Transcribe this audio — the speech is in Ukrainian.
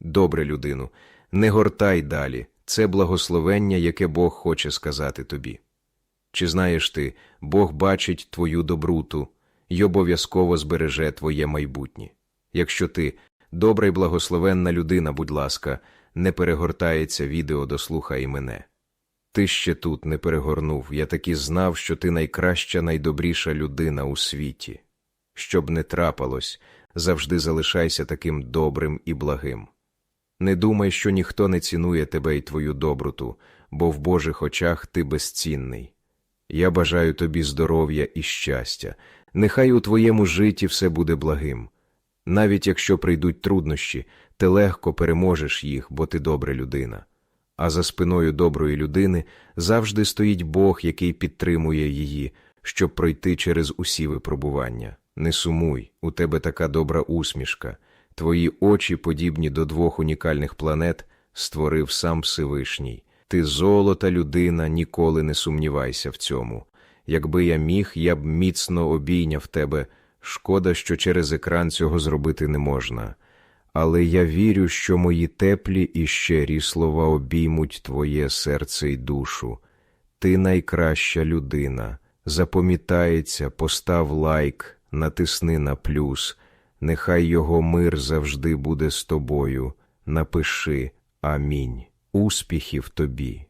Добре, людину, не гортай далі. Це благословення, яке Бог хоче сказати тобі. Чи знаєш ти, Бог бачить твою добруту й обов'язково збереже твоє майбутнє. Якщо ти добра й благословенна людина, будь ласка, не перегортається відео, дослухай мене. Ти ще тут не перегорнув, я таки знав, що ти найкраща, найдобріша людина у світі. Щоб не трапалось, завжди залишайся таким добрим і благим. Не думай, що ніхто не цінує тебе і твою доброту, бо в Божих очах ти безцінний. Я бажаю тобі здоров'я і щастя. Нехай у твоєму житті все буде благим. Навіть якщо прийдуть труднощі, ти легко переможеш їх, бо ти добра людина. А за спиною доброї людини завжди стоїть Бог, який підтримує її, щоб пройти через усі випробування. Не сумуй, у тебе така добра усмішка. Твої очі, подібні до двох унікальних планет, створив сам Всевишній. Ти золота людина, ніколи не сумнівайся в цьому. Якби я міг, я б міцно обійняв тебе. Шкода, що через екран цього зробити не можна. Але я вірю, що мої теплі і щирі слова обіймуть твоє серце й душу. Ти найкраща людина. Запам'ятається, постав лайк, натисни на плюс. Нехай його мир завжди буде з тобою. Напиши Амінь. Успіхів тобі.